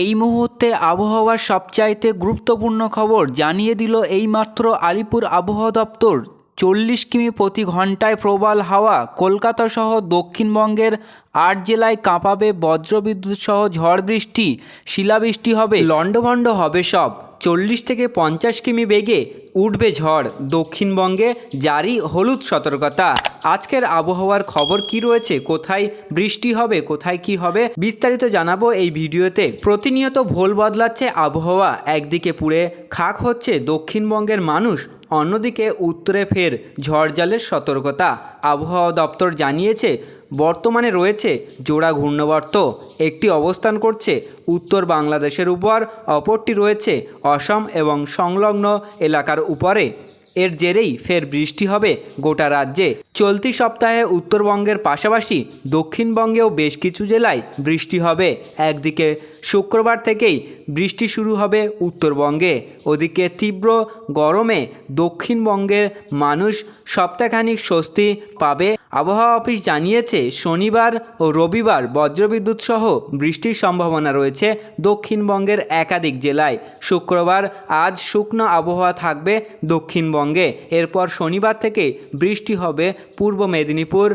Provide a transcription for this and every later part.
এই মুহূর্তে আবহাওয়ার সবচাইতে গুরুত্বপূর্ণ খবর জানিয়ে দিল এইমাত্র আলিপুর আবহাওয়া দপ্তর। চল্লিশ কিমি প্রতি ঘন্টায় প্রবাল হাওয়া কলকাতা সহ দক্ষিণবঙ্গের আট জেলায় কাঁপাবে বজ্রবিদ্যুৎ সহ ঝড় বৃষ্টি। শিলাবৃষ্টি হবে, লণ্ডভণ্ড হবে সব। চল্লিশ থেকে পঞ্চাশ কিমি বেগে উঠবে ঝড়, দক্ষিণবঙ্গে জারি হলুদ সতর্কতা। আজকের আবহাওয়ার খবর কি রয়েছে? কোথায় বৃষ্টি হবে? কোথায় কি হবে? বিস্তারিত জানাব এই ভিডিওতে। প্রতিনিয়ত ভোল বদলাচ্ছে আবহাওয়া। একদিকে পুড়ে খাক হচ্ছে দক্ষিণবঙ্গের মানুষ, অন্যদিকে উত্তরে ফের ঝড় জলের সতর্কতা। আবহাওয়া দপ্তর জানিয়েছে, বর্তমানে রয়েছে জোড়া ঘূর্ণবর্ত। একটি অবস্থান করছে উত্তর বাংলাদেশের উপর, অপরটি রয়েছে অসম এবং সংলগ্ন এলাকার উপরে। এর জেরেই ফের বৃষ্টি হবে গোটা রাজ্যে। চলতি সপ্তাহে উত্তরবঙ্গের পাশাপাশি দক্ষিণবঙ্গেও বেশ কিছু জেলায় বৃষ্টি হবে। একদিকে শুক্রবার থেকেই বৃষ্টি শুরু হবে উত্তরবঙ্গে, ওদিকে তীব্র গরমে দক্ষিণবঙ্গের মানুষ সপ্তাহখানিক স্বস্তি পাবে। আবহাওয়া অফিস জানিয়েছে, শনিবার ও রবিবার বজ্রবিদ্যুৎ সহ বৃষ্টির সম্ভাবনা রয়েছে দক্ষিণবঙ্গের একাধিক জেলায়। শুক্রবার আজ শুকনো আবহাওয়া থাকবে দক্ষিণবঙ্গে, এরপর শনিবার থেকে বৃষ্টি হবে পূর্ব মেদিনীপুর,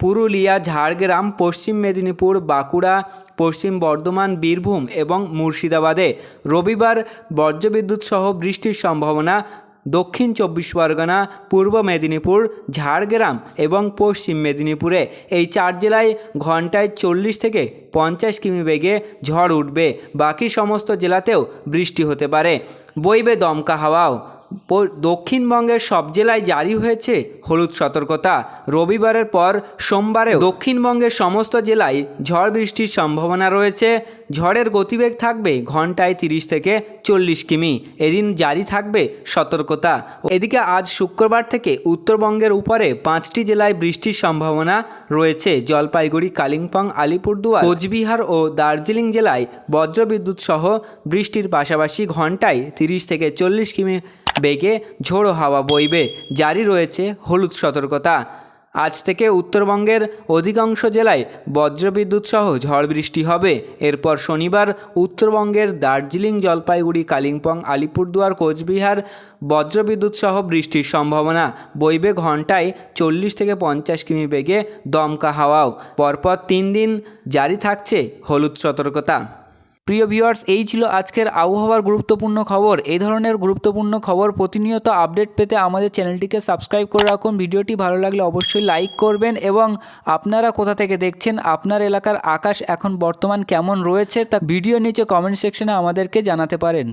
পুরুলিয়া, ঝাড়গ্রাম, পশ্চিম মেদিনীপুর, বাঁকুড়া, পশ্চিম বর্ধমান, বীরভূম এবং মুর্শিদাবাদে রবিবার বজ্রবিদ্যুৎ সহ বৃষ্টির সম্ভাবনা দক্ষিণ চব্বিশ পরগনা, পূর্ব মেদিনীপুর, ঝাড়গ্রাম এবং পশ্চিম মেদিনীপুরে। এই চার জেলায় ঘন্টায় চল্লিশ থেকে পঞ্চাশ কিমি বেগে ঝড় উঠবে। বাকি সমস্ত জেলাতেও বৃষ্টি হতে পারে। বইবে দমকা হাওয়াও। দক্ষিণবঙ্গের সব জেলায় জারি হয়েছে হলুদ সতর্কতা। রবিবারের পর সোমবারেও দক্ষিণবঙ্গের সমস্ত জেলায় ঝড় বৃষ্টির সম্ভাবনা রয়েছে। ঝড়ের গতিবেগ থাকবে ঘন্টায় তিরিশ থেকে চল্লিশ কিমি। এদিন জারি থাকবে সতর্কতা। এদিকে আজ শুক্রবার থেকে উত্তরবঙ্গের উপরে পাঁচটি জেলায় বৃষ্টির সম্ভাবনা রয়েছে। জলপাইগুড়ি, কালিম্পং, আলিপুরদুয়ার, কোচবিহার ও দার্জিলিং জেলায় বজ্রবিদ্যুৎ সহ বৃষ্টির পাশাপাশি ঘন্টায় তিরিশ থেকে চল্লিশ কিমি বেগে ঝোড়ো হাওয়া বইবে, জারি রয়েছে হলুদ সতর্কতা। আজ থেকে উত্তরবঙ্গের অধিকাংশ জেলায় বজ্রবিদ্যুৎ সহ ঝড় বৃষ্টি হবে। এরপর শনিবার উত্তরবঙ্গের দার্জিলিং জলপাইগুড়ি, কালিম্পং, আলিপুরদুয়ার, কোচবিহার বজ্রবিদ্যুৎ সহ বৃষ্টির সম্ভাবনা। বইবে ঘন্টায় চল্লিশ থেকে পঞ্চাশ কিমি বেগে দমকা হাওয়াও। পরপর তিন দিন জারি থাকছে হলুদ সতর্কতা। প্রিয় ভিউয়ার্স, এই ছিল আজকের আবহাওয়ার গুরুত্বপূর্ণ খবর। এই ধরনের গুরুত্বপূর্ণ খবর প্রতিনিয়ত আপডেট পেতে আমাদের চ্যানেলটিকে সাবস্ক্রাইব করে রাখুন। ভিডিওটি ভালো লাগলে অবশ্যই লাইক করবেন এবং আপনারা কোথা থেকে দেখছেন, আপনার এলাকার আকাশ এখন বর্তমান কেমন রয়েছে তা ভিডিও নিচে কমেন্ট সেকশনে আমাদেরকে জানাতে পারেন।